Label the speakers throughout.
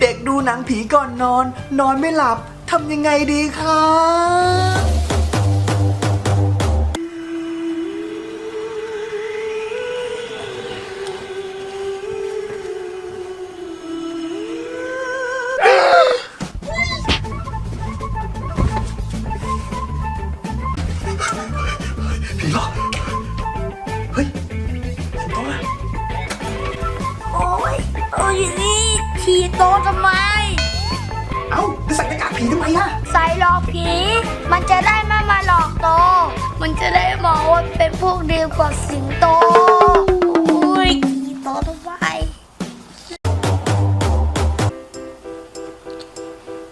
Speaker 1: เด็กดูหนังผีก่อนนอน นอนไม่หลับทำยังไงดีครับ
Speaker 2: นี่ทีโตะทำไม
Speaker 1: เอ้าจะใส่หน้ากากผีทำไมอะ
Speaker 2: ใส่หลอกผี มันจะได้ไม่มาหลอกโต มันจะได้มองว่าเป็นพวกเดียวกับสิงโตโอ้ยทีโตะทำไม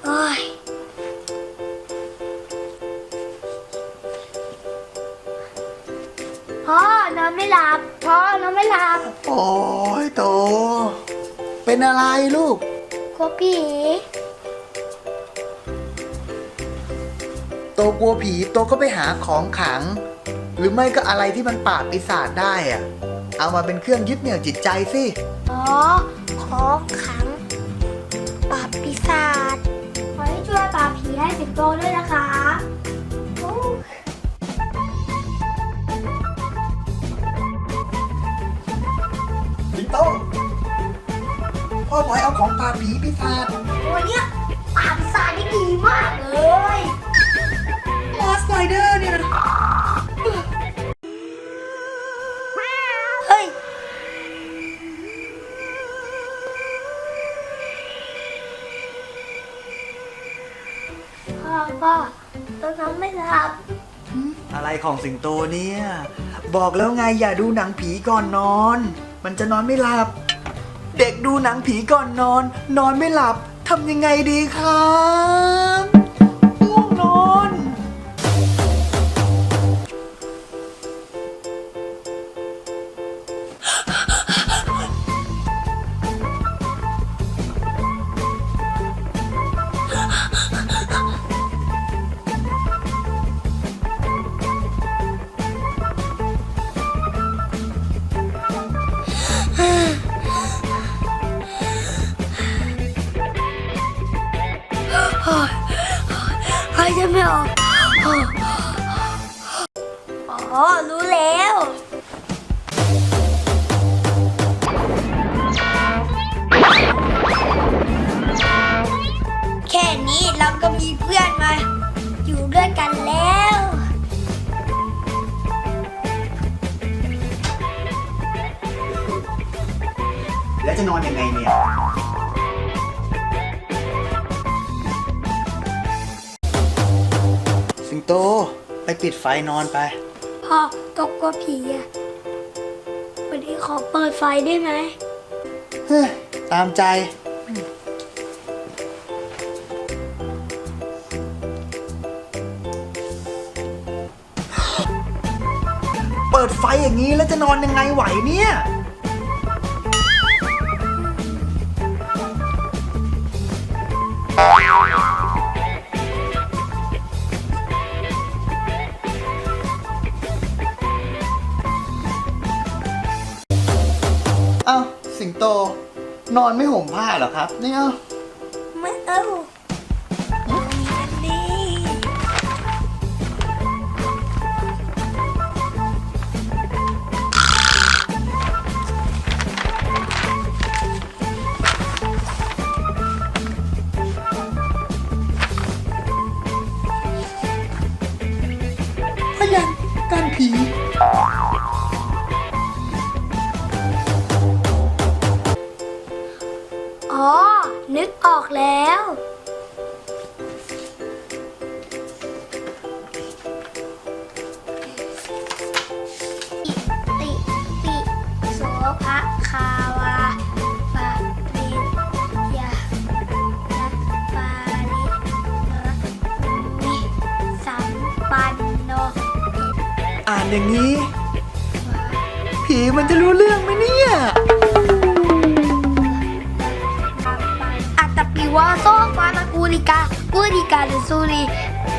Speaker 2: โอ้ยพ่อนอนไม่หลับพ่อนอนไม่หลับ
Speaker 1: โอ้ยโต เป็นอะไรลูก
Speaker 2: กลัวผี
Speaker 1: โตกลัวผีโตก็ไปหาของขลัง หรือไม่ก็อะไรที่มันปราบปีศาจได้อะเอามาเป็นเครื่องยึดเหนี่ยวจิตใจสิ
Speaker 2: อ๋อของขังปราบปีศาจขอให้ช่วยปราบผีให้สิงโตด้วยนะคะโอ้
Speaker 1: สิงโต พ่อบอกให้เอาของปราบผีปีศาจ
Speaker 2: วันเนี้ยปราบปีศาจได้ดีมากเลย
Speaker 1: มอสไลเดอร์เนี่ยนะ
Speaker 2: เฮ้ย พ่อพ่อต้องทำไม่หลับ
Speaker 1: อะไรของสิงโตเนี่ย บอกแล้วไงอย่าดูหนังผีก่อนนอน มันจะนอนไม่หลับ เด็กดูหนังผีก่อนนอน นอนไม่หลับทำยังไงดีครับ อ๋
Speaker 2: อ รู้แล้ว แค่นี้เราก็มีเพื่อนมา อยู่ด้วยกันแล้ว
Speaker 1: แล้วจะนอนยังไงเนี่ย โต ไปปิดไฟนอนไป
Speaker 2: พ่อตกกลัวผีอะวันนี้ขอเปิดไฟได้ไหม
Speaker 1: เฮ้ยตามใจ เปิดไฟอย่างนี้แล้วจะนอนยังไงไหวเนี่ย สิงโต นอนไม่ห่มผ้าเหรอครับเนี่ย
Speaker 2: ไม่เอา
Speaker 1: พยันกันผี
Speaker 2: ออกแล้วอิติปิโสภะคาวาปะริยานะปารินะมิสัมปันโน
Speaker 1: อ่านอย่างนี้ ผีมันจะรู้เรื่องไหมเนี่ย
Speaker 2: อัตตปิวาโซฟานากูริกากูริกาลสุริ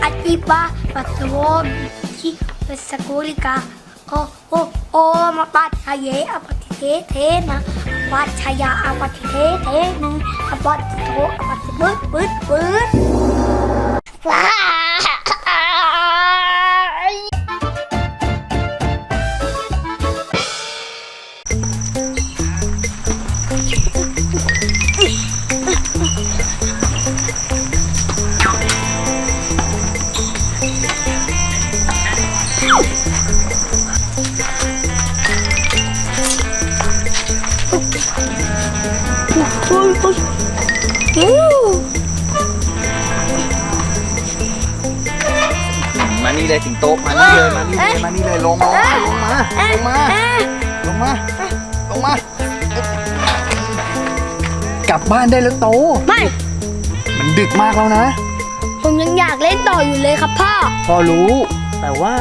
Speaker 2: อติปามาตัวชิเวสกุริกาโอโอโอมาปัตหะเยอปฏิเท นี่เล
Speaker 1: ยสิงโตมานี่เลยมานี่เลยมานี่เลยลงมาลงมาลงมาลงมาลงมากลับบ้านได้แล้วโต
Speaker 2: ไม่
Speaker 1: มันดึกมากแล้วนะ
Speaker 2: ผมยังอยากเล่นต่ออยู่เลยครับพ่อ
Speaker 1: พอรู้ แต่ว่า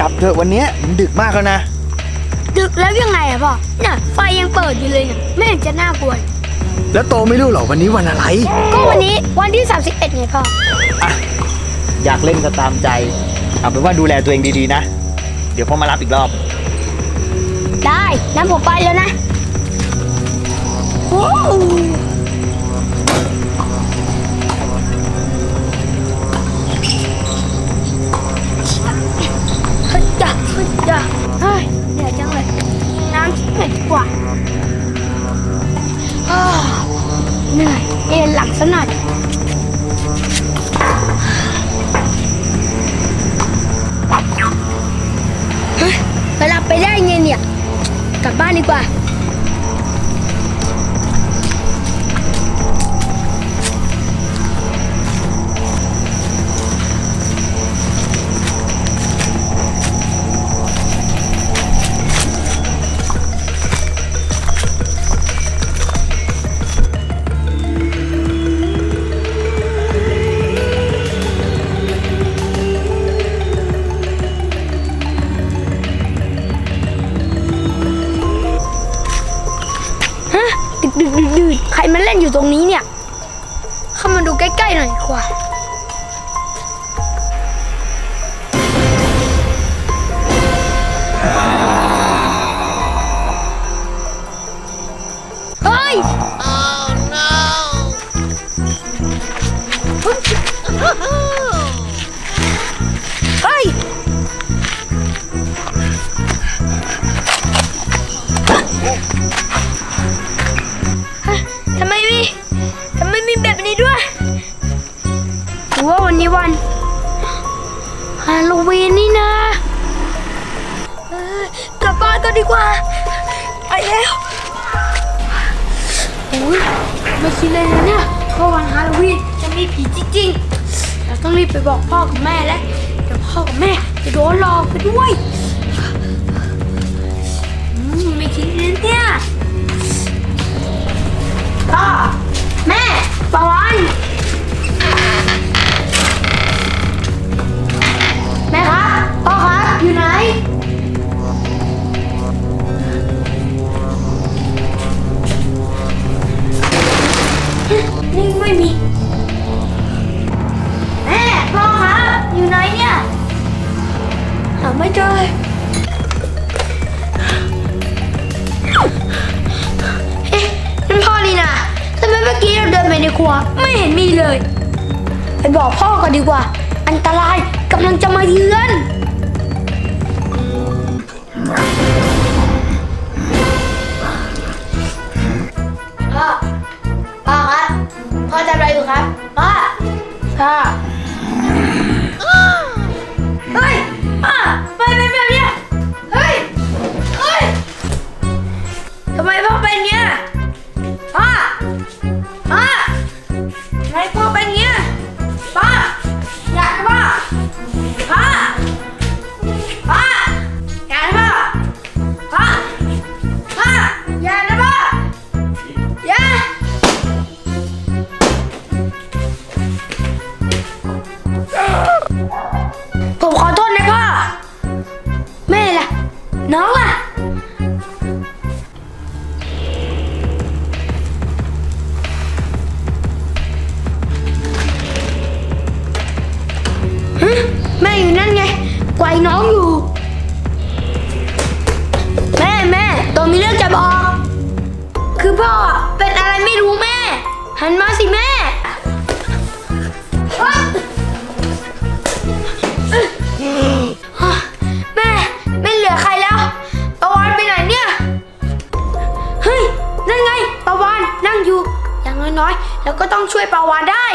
Speaker 1: กลับเถอะวันเนี้ยมันดึกมากแล้วนะ
Speaker 2: ดึกแล้วยังไงอะพ่อ เนี่ยไฟยังเปิดอยู่เลยเนี่ยไม่เห็นจะน่ากลัว
Speaker 1: แล้วโตไม่รู้เหรอวันนี้วันอะไร
Speaker 2: ก็วันนี้วันที่ 31ไงพ่อ
Speaker 1: อ อยากเล่นก็ตามใจ เอาเป็นว่าดูแลตัวเองดีๆนะ เดี๋ยวพ่อมารับอีกรอบ
Speaker 2: ได้นั้นผมไปแล้วนะว้ ไปได้ไงเนี่ย กลับบ้านดีกว่า ตรงนี้เนี่ย เข้ามาดูใกล้ๆหน่อยดีกว่า ทำไมมีแบบนี้ด้วยหรือว่าวันนี้วันฮาโลวีนนี่นะเอ้ยกลับบ้านกันดีกว่า ไปแล้วโอ้ยไม่คิดเลยนะเนี่ยว่าวันฮาโลวีนจะมีผีจริงๆเราต้องรีบไปบอกพ่อกับแม่แล้วเดี๋ยวพ่อกับแม่จะโดนหลอกไปด้วยอืมไม่คิดเลยเนี่ย พ่อ แม่ปอนแม่ครับ พ่อครับ อยู่ไหน นี่ไม่มี แม่ พ่อครับ อยู่ไหนเนี่ย หาไม่เจอ กี้เราเดินไปในครัว ไม่เห็นมีเลย ไปบอกพ่อก่อนดีกว่า อันตรายกำลังจะมาเยือน พ่อ คือพ่อเป็นอะไรไม่รู้แม่ หันมาสิแม่ แม่ไม่เหลือใครแล้วประวานไปไหนเนี่ย เฮ้ย นั่นไงปะวานนั่งอยู่ อย่างน้อยๆ แล้วก็ต้องช่วยปะวานได้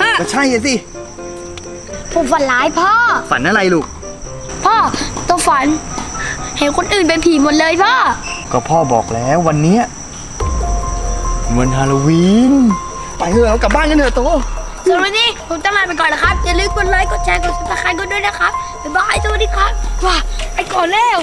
Speaker 2: ฮะ
Speaker 1: ก็ใช่อะสิ
Speaker 2: ผมฝันร้ายพ่อ
Speaker 1: ฝันอะไรลูก
Speaker 2: พ่อตัวฝัน เห็นคนอื่นเป็นผีหมดเลยพ่อ
Speaker 1: ก็พ่อบอกแล้ววันเนี้ยวันฮาโลวีน ไปเถอะเรากลับบ้านกันเถอะโต
Speaker 2: สำหรับวันนี้ผมต้องลาไปก่อนนะครับ อย่าลืมกดไลค์ กดแชร์ กดซับสไครต์กันด้วยนะครับ บ๊ายบาย สวัสดีครับ ว้าไปก่อนแล้ว